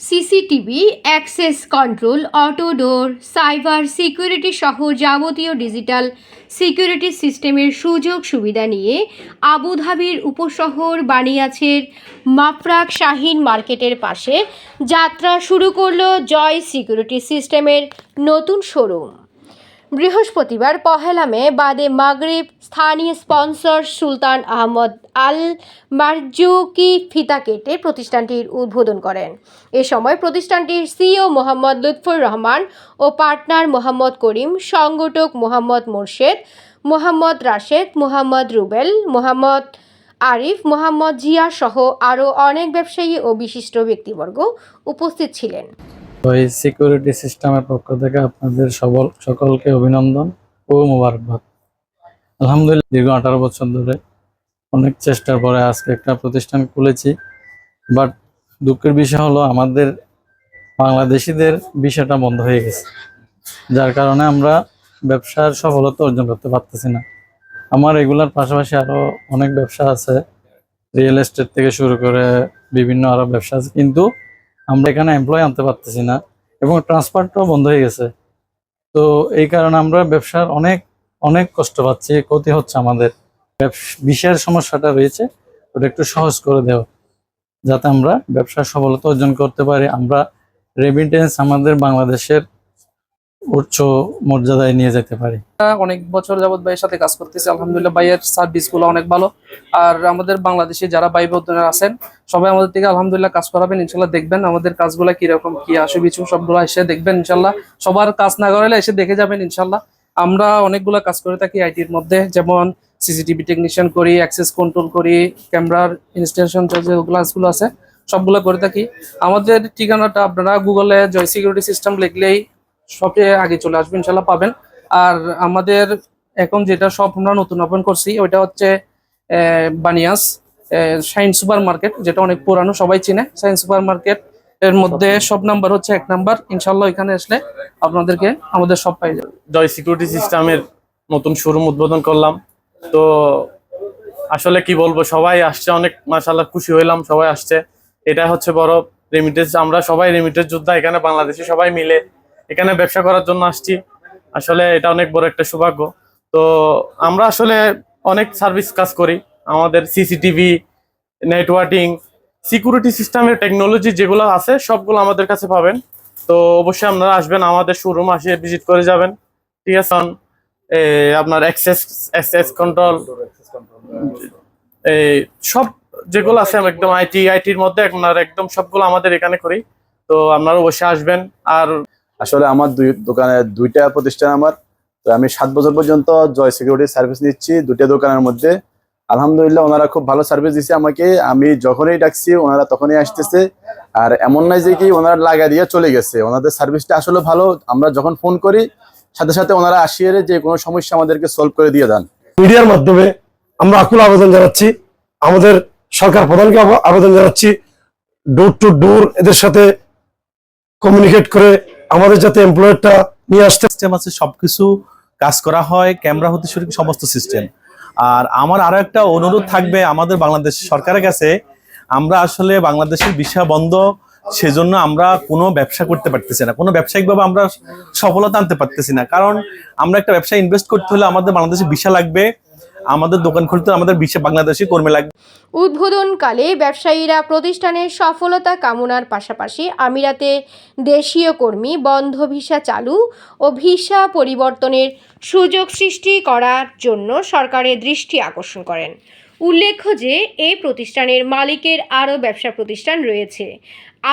CCTV, access control auto door cyber security সহ যাবতীয় digital security সিস্টেমের সুযোগ সুবিধা নিয়ে আবুধাবির উপশহর বানিয়াছের মাফরাক শাহিন মার্কেটের পাশে যাত্রা শুরু করল জয় সিকিউরিটি সিস্টেমের নতুন শোরুম। বৃহস্পতিবার পহেলা মে বাদে মাগরিব স্থানীয় স্পন্সর সুলতান আহমদ আল মারজুকি ফিতা কেটে প্রতিষ্ঠানটির উদ্বোধন করেন। এ সময় প্রতিষ্ঠানটির সিও মোহাম্মদ লুৎফর রহমান ও পার্টনার মোহাম্মদ করিম, সংগঠক মোহাম্মদ মোর্শেদ, মোহাম্মদ রাশেদ, মোহাম্মদ রুবেল, মোহাম্মদ আরিফ, মোহাম্মদ জিয়া সহ আরও অনেক ব্যবসায়ী ও বিশিষ্ট ব্যক্তিবর্গ উপস্থিত ছিলেন। তো এই সিকিউরিটি সিস্টেমের পক্ষ থেকে আপনাদের সবল সকলকে অভিনন্দন ও মোবারকবাদ। আলহামদুলিল্লাহ, দীর্ঘ আঠারো বছর ধরে অনেক চেষ্টার পরে আজকে একটা প্রতিষ্ঠান খুলেছি। বাট দুঃখের বিষয় হলো আমাদের বাংলাদেশিদের বিষয়টা বন্ধ হয়ে গেছে। যার কারণে আমরা ব্যবসার সফলতা অর্জন করতে পারতেছি না। আমার এগুলার পাশাপাশি আরও অনেক ব্যবসা আছে। রিয়েল এস্টেট থেকে শুরু করে বিভিন্ন আরও ব্যবসা আছে। কিন্তু আমরা এখানে এমপ্লয় আনতে পারতেছি না এবং ট্রান্সফারটাও বন্ধ হয়ে গেছে। তো এই কারণে আমরা ব্যবসার অনেক অনেক কষ্ট পাচ্ছি, ক্ষতি হচ্ছে আমাদের। বিষয়ের সমস্যাটা রয়েছে, ওটা একটু সহজ করে দেওয়া, যাতে আমরা ব্যবসার সফলতা অর্জন করতে পারি। আমরা রেমিটেন্স আমাদের বাংলাদেশের উচ্চ মর্যাদায় নিয়ে যেতে পারি। অনেক বছর যাবত ভাইয়ের সাথে কাজ করতেছি, আলহামদুলিল্লাহ ভাইয়ের সার্ভিসগুলো অনেক ভালো। আর আমাদের বাংলাদেশে যারা ভাই বোনেরা আছেন, সবাই আমাদের থেকে আলহামদুলিল্লাহ কাজ করাবেন, ইনশাল্লাহ দেখবেন আমাদের কাজগুলো কীরকম, কি আসে কিছু সবগুলো এসে দেখবেন, ইনশাল্লাহ। সবার কাজ না করালে এসে দেখে যাবেন, ইনশাল্লাহ। আমরা অনেকগুলো কাজ করে থাকি আইটির মধ্যে, যেমন সিসিটিভি টেকনিশিয়ান করি অ্যাক্সেস কন্ট্রোল করি ক্যামেরার ইনস্টলেশন যে গ্লাসগুলো আছে, সবগুলো করে থাকি। আমাদের ঠিকানাটা আপনারা গুগলে জয় সিকিউরিটি সিস্টেম লিখলেই সবচেয়ে আগে চলে আসবে ইনশাল্লাহ পাবেন। আর আমাদের এখন যেটা শপ আমরা নতুন ওপেন করছি ওইটা হচ্ছে বানিয়াস শাইন সুপার মার্কেট যেটা অনেক পুরানো সবাই চিনে। শাইন সুপার মার্কেট এর মধ্যে সব নাম্বার হচ্ছে এক নাম্বার ইনশাল্লাহ এখানে আসলে আপনাদেরকে আমাদের সব পাই যাবে। জয় সিকিউরিটি সিস্টেমের নতুন শোরুম উদ্বোধন করলাম। তো আসলে কি বলব সবাই আসছে অনেক মাসাল্লাহ খুশি হইলাম সবাই আসছে। এটা হচ্ছে বড় রেমিটেন্স আমরা সবাই রেমিটেন্স যোদ্ধা এখানে বাংলাদেশে সবাই মিলে এখানে ব্যবসা করার জন্য আসছি। আসলে এটা অনেক বড় একটা সৌভাগ্য। তো আমরা আসলে অনেক সার্ভিস কাজ করি। আমাদের সিসিটিভি, নেটওয়ার্কিং, সিকিউরিটি সিস্টেমের টেকনোলজি যেগুলো আছে, সবগুলো আমাদের কাছে পাবেন। তো অবশ্যই আপনারা আসবেন, আমাদের শোরুম আসে ভিজিট করে যাবেন। ঠিক আছে আপনার অ্যাক্সেস অ্যাক্সেস কন্ট্রোল এই সব যেগুলো আছে একদম আইটি আইটির মধ্যে আপনার একদম সবগুলো আমাদের এখানে করি। তো আপনারা অবশ্যই আসবেন। আর আসলে আমার দুই দোকানে দুইটা প্রতিষ্ঠান আমার। তো আমি সাত বছর পর্যন্ত জয় সিকিউরিটি সার্ভিস নিচ্ছি দুইটা দোকানের মধ্যে। আলহামদুলিল্লাহ ওনারা খুব ভালো সার্ভিস দিচ্ছে আমাকে। আমি যখনই ডাকছি ওনারা তখনই আসতেছে। আর এমন নয় যে কি ওনারা লাগা দিয়ে চলে গেছে। ওনাদের সার্ভিসটা আসলে ভালো। আমরা যখন ফোন করি, সাথে সাথে ওনারা আসিয়ে যে কোনো সমস্যা আমাদেরকে সলভ করে দিয়ে দেন। মিডিয়ার মাধ্যমে আমরা আকুল আবেদন জানাচ্ছি। আমাদের সরকার প্রধানকে আবেদন জানাচ্ছি। ডোর টু ডোর এদের সাথে কমিউনিকেট করে আমাদের যাতে এমপ্লয়ারটা নিয়ে আসতে সিস্টেম আছে, সবকিছু কাজ করা হয় ক্যামেরা হতে শুরু সমস্ত সিস্টেম আর আমার আরও একটা অনুরোধ থাকবে আমাদের বাংলাদেশ সরকারের কাছে, আমরা আসলে বাংলাদেশের ভিসা বন্ধ, সেজন্য আমরা কোনো ব্যবসা করতে পারতেছি না। কোনো ব্যবসায়িকভাবে আমরা সফলতা আনতে পারতেছি না। কারণ আমরা একটা ব্যবসা ইনভেস্ট করতে হলে আমাদের বাংলাদেশে ভিসা লাগবে আমাদের দোকান খুলতে আমাদের ভিসা বাংলাদেশি কর্মী লাগবে। উদ্বোধনকালে ব্যবসায়ীরা প্রতিষ্ঠানের সফলতা কামনার পাশাপাশি আমিরাতে দেশীয় কর্মী, বন্ধ ভিসা চালু ও ভিসা পরিবর্তনের সুযোগ সৃষ্টি করার জন্য সরকারের দৃষ্টি আকর্ষণ করেন। উল্লেখ্য যে, এই প্রতিষ্ঠানের মালিকের আরও ব্যবসা প্রতিষ্ঠান রয়েছে।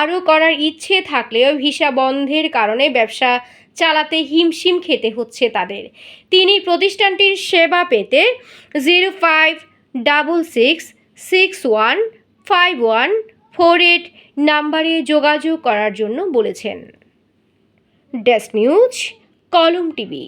আরও করার ইচ্ছে থাকলেও ভিসা বন্ধের কারণে ব্যবসা চালাতে হিমশিম খেতে হচ্ছে তাদের। তিনি প্রতিষ্ঠানটির সেবা পেতে zero five double six six one five one four eight নাম্বারে যোগাযোগ করার জন্য বলেছেন। Desk news, Kalom TV.